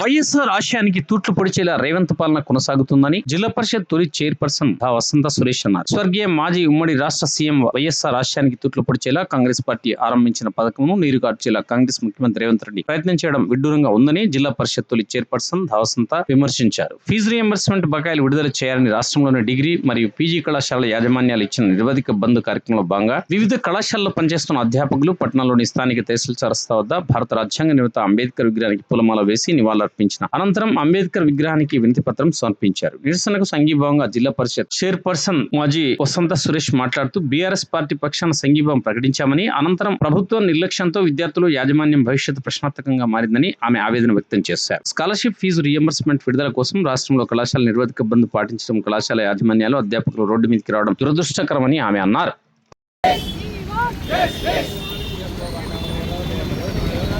వైఎస్ఆర్ ఆశయానికి తూట్లు పొడిచేలా రేవంత్ పాలన కొనసాగుతుందని జిల్లా పరిషత్ తొలి చైర్పర్సన్ వసంత సురేష్ అన్నారు. స్వర్గీయ మాజీ ఉమ్మడి రాష్ట్ర సీఎం వైఎస్ఆర్ ఆశయానికి తూట్లు పొడిచేలా కాంగ్రెస్ పార్టీ ఆరంభించిన పథకంను నీరుగార్చేలా కాంగ్రెస్ ముఖ్యమంత్రి రేవంత్ రెడ్డి ప్రయత్నం చేయడం విడ్డూరంగా ఉందని జిల్లా పరిషత్ తొలి చైర్పర్సన్ దా వసంత విమర్శించారు. ఫీజు రియంబర్స్మెంట్ బకాయిలు విడుదల చేయాలని రాష్ట్రంలోని డిగ్రీ మరియు పీజీ కళాశాల యాజమాన్యాలు ఇచ్చిన నిరవధిక బంద్ కార్యక్రమంలో భాగంగా వివిధ కళాశాలలో పనిచేస్తున్న అధ్యాపకులు పట్టణంలోని స్థానిక తహసీల్ చరస్తా వద్ద భారత రాజ్యాంగ నిర్మిత అంబేద్కర్ విగ్రహానికి పూలమాల వేసి అర్పించిన అనంతరం అంబేద్కర్ విగ్రహానికి వినతి పత్రం సమర్పించారు. నిరసనకు సంఘీభావంగా జిల్లా పరిషత్ చైర్పర్సన్ మాజీ వసంత సురేష్ మాట్లాడుతూ బీఆర్ఎస్ పార్టీ పక్షాన సంఘీభావం ప్రకటించామని అనంతరం ప్రభుత్వ నిర్లక్ష్యంతో విద్యార్థులు యాజమాన్యం భవిష్యత్తు ప్రశ్నార్థకంగా మారిందని ఆమె ఆవేదన వ్యక్తం చేశారు. స్కాలర్షిప్ ఫీజు రియంబర్స్మెంట్ విడుదల కోసం రాష్ట్రంలో కళాశాల నిర్వధిక బంద్ పాటించడం కళాశాల యాజమాన్యాలు అధ్యాపకులు రోడ్డు మీదకి రావడం దురదృష్టకరమని ఆమె అన్నారు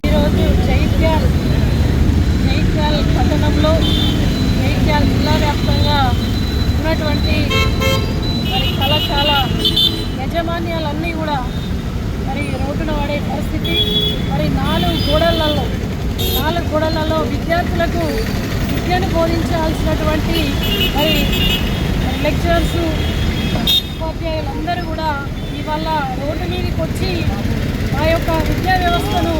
ఈరోజు జైత్యాల్ జైత్యాల్ పట్టణంలో జైత్యాల్ జిల్లా వ్యాప్తంగా ఉన్నటువంటి మరి కళాశాల యజమాన్యాలన్నీ కూడా మరి రోడ్డున పడే పరిస్థితి. మరి నాలుగు గోడలలో నాలుగు గోడలలో విద్యార్థులకు విద్యను బోధించాల్సినటువంటి మరి లెక్చరర్స్ ఉపాధ్యాయులందరూ కూడా ఇవాళ రోడ్డు మీదకి వచ్చి ఆ యొక్క విద్యా వ్యవస్థను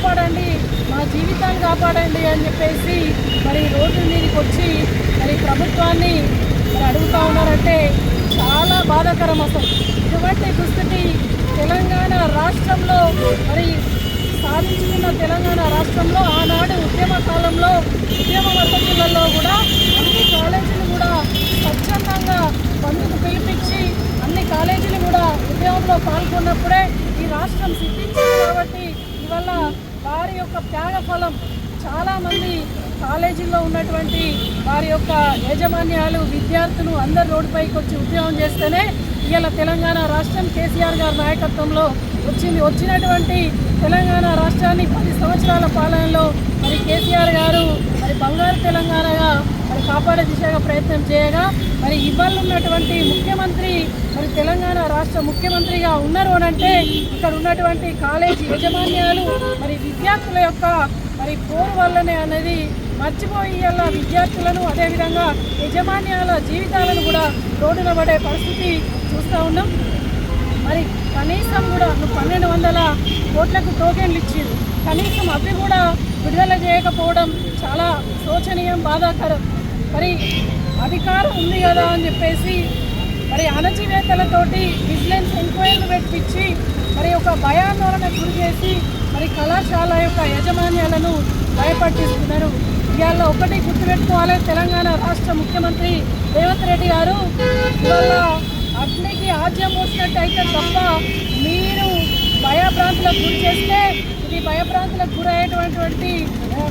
కాపాడండి మా జీవితాన్ని కాపాడండి అని చెప్పేసి మరి రోడ్డు మీదకి వచ్చి మరి ప్రభుత్వాన్ని మరి అడుగుతా ఉన్నారంటే చాలా బాధాకరం అసలు. ఇటువంటి దుస్థితి తెలంగాణ రాష్ట్రంలో మరి సాధించుకున్న తెలంగాణ రాష్ట్రంలో ఆనాడు ఉద్యమ కాలంలో ఉద్యమ వసతులలో కూడా అన్ని కాలేజీలు కూడా స్వచ్ఛందంగా బంధుకు పిలిపించి అన్ని కాలేజీలు కూడా ఉద్యమంలో పాల్గొన్నప్పుడే ఈ రాష్ట్రం ఫలం. చాలామంది కాలేజీల్లో ఉన్నటువంటి వారి యొక్క యాజమాన్యాలు విద్యార్థులు అందరు రోడ్డుపైకి వచ్చి ఉద్యోగం చేస్తేనే ఇవాళ తెలంగాణ రాష్ట్రం కేసీఆర్ గారి నాయకత్వంలో వచ్చింది. వచ్చినటువంటి తెలంగాణ రాష్ట్రాన్ని పది సంవత్సరాల పాలనలో మరి కేసీఆర్ గారు మరి బంగారు తెలంగాణగా మరి కాపాడే దిశగా ప్రయత్నం చేయగా మరి ఇవాళ ఉన్నటువంటి ముఖ్యమంత్రి మరి తెలంగాణ రాష్ట్ర ముఖ్యమంత్రిగా ఉన్నారు అని అంటే ఇక్కడ ఉన్నటువంటి కాలేజీ యాజమాన్యాలు మరి విద్యార్థుల యొక్క మరి కోరు వల్లనే అనేది మర్చిపోయి విద్యార్థులను అదేవిధంగా యజమాన్యాల జీవితాలను కూడా రోడ్డున పడే పరిస్థితి చూస్తూ ఉన్నాం. మరి కనీసం కూడా పన్నెండు వందల కోట్లకు టోకెన్లు ఇచ్చింది కనీసం అవి కూడా విడుదల చేయకపోవడం చాలా శోచనీయం బాధాకరం. మరి అధికారం ఉంది కదా అని చెప్పేసి మరి అణచివేతలతోటి విజిలెన్స్ ఎంక్వైరీలు పెట్టించి మరి ఒక భయాందోళన గురి చేసి మరి కళాశాల యొక్క యాజమాన్యాలను భయపట్టిస్తున్నారు. ఇవాళ ఒకటి గుర్తుపెట్టుకోవాలి తెలంగాణ రాష్ట్ర ముఖ్యమంత్రి రేవంత్ రెడ్డి గారు. ఇవాళ అగ్నికి ఆజ్యం పోసినట్టు అయితే తప్ప మీరు భయభ్రాంతులకు గురి చేస్తే ఇది భయభ్రాంతులకు గురయ్యేటటువంటి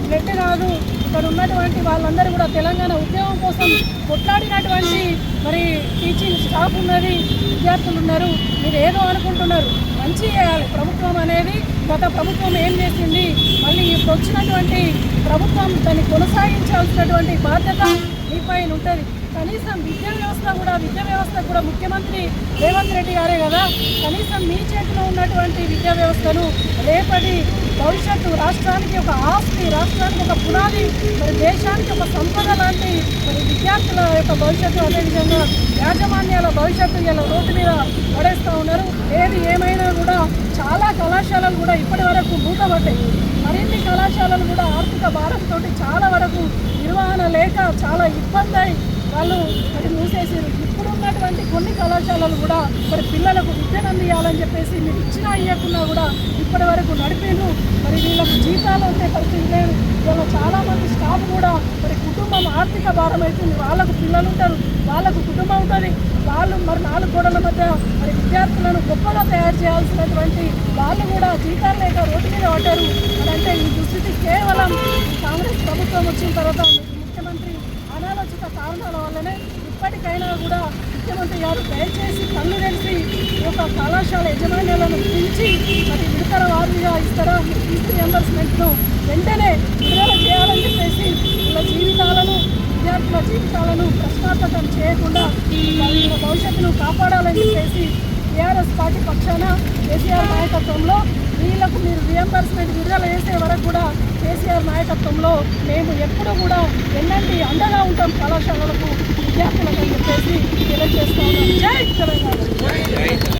బ్లడ్ కాదు. ఇక్కడ ఉన్నటువంటి వాళ్ళందరూ కూడా తెలంగాణ ఉద్యోగం కోసం కొట్లాడినటువంటి మరి టీచింగ్ స్టాఫ్ ఉన్నది విద్యార్థులు ఉన్నారు. మీరు ఏదో అనుకుంటున్నారు. మంచి చేయాలి. ప్రభుత్వం అనేది గత ప్రభుత్వం ఏం చేసింది? మళ్ళీ ఇప్పుడు వచ్చినటువంటి ప్రభుత్వం దాన్ని కొనసాగించాల్సినటువంటి బాధ్యత మీపైన ఉంటుంది. కనీసం విద్యా వ్యవస్థ కూడా విద్యా వ్యవస్థ కూడా ముఖ్యమంత్రి రేవంత్ రెడ్డి గారే కదా. కనీసం మీ చేతిలో ఉన్నటువంటి విద్యా వ్యవస్థను రేపటి భవిష్యత్తు రాష్ట్రానికి ఒక ఆస్తి రాష్ట్రానికి ఒక పునాది మరి దేశానికి ఒక సంపద లాంటి మరి విద్యార్థుల యొక్క భవిష్యత్తు అదేవిధంగా యాజమాన్యాల భవిష్యత్తు ఇలా రోడ్డు మీద పడేస్తూ ఉన్నారు. ఏది ఏమైనా కూడా చాలా కళాశాలలు కూడా ఇప్పటి వరకు మూతపడ్డాయి. మరిన్ని కళాశాలలు కూడా ఆర్థిక భారంతో చాలా వరకు నిర్వహణ లేక చాలా ఇబ్బంది అయి వాళ్ళు మరి మూసేసారు ఇప్పుడు ఉన్నటువంటి కొన్ని కళాశాలలు కూడా మరి పిల్లలకు విద్యను అందియాలని చెప్పేసి మీరు ఇచ్చినా ఇవ్వకున్నా కూడా ఇప్పటి వరకు నడిపేను. మరి వీళ్ళకు జీతాలు ఉండే పరిస్థితి లేదు. వీళ్ళ చాలామంది స్టాఫ్ కూడా మరి కుటుంబం ఆర్థిక భారం అవుతుంది. వాళ్ళకు పిల్లలు ఉంటారు వాళ్ళకు కుటుంబం ఉంటుంది. వాళ్ళు మరి నాలుగు గోడల మధ్య మరి విద్యార్థులను గొప్పగా తయారు చేయాల్సినటువంటి వాళ్ళు కూడా జీతాలు లేక రోడ్డు మీద పడ్డారు. మరి అంటే ఈ దుస్థితి కేవలం కాంగ్రెస్ ప్రభుత్వం వచ్చిన తర్వాత ముఖ్యమంత్రి అనాలోచిత కారణాల వల్లనే ఇప్పటికైనా కూడా ముఖ్యమంత్రి గారు దయచేసి కళ్ళు తెలిసి ఒక కళాశాల యజమాన్యాలను ఇస్తారో ఫీజు రియంబర్స్మెంట్ను వెంటనే విడుదల చేయాలని చెప్పేసి వాళ్ళ జీవితాలను విద్యార్థుల జీవితాలను ప్రశ్నార్థకం చేయకుండా వాళ్ళ భవిష్యత్తును కాపాడాలని చెప్పేసి టీఆర్ఎస్ పార్టీ పక్షాన కేసీఆర్ నాయకత్వంలో వీళ్ళకు మీరు రియంబర్స్మెంట్ విడుదల చేసే వరకు కూడా కేసీఆర్ నాయకత్వంలో మేము ఎప్పుడు కూడా ఎన్నంటి అండగా ఉంటాం కళాశాలలకు విద్యార్థులకు అని చెప్పేసి తెలియజేస్తాం జై తెలంగాణ!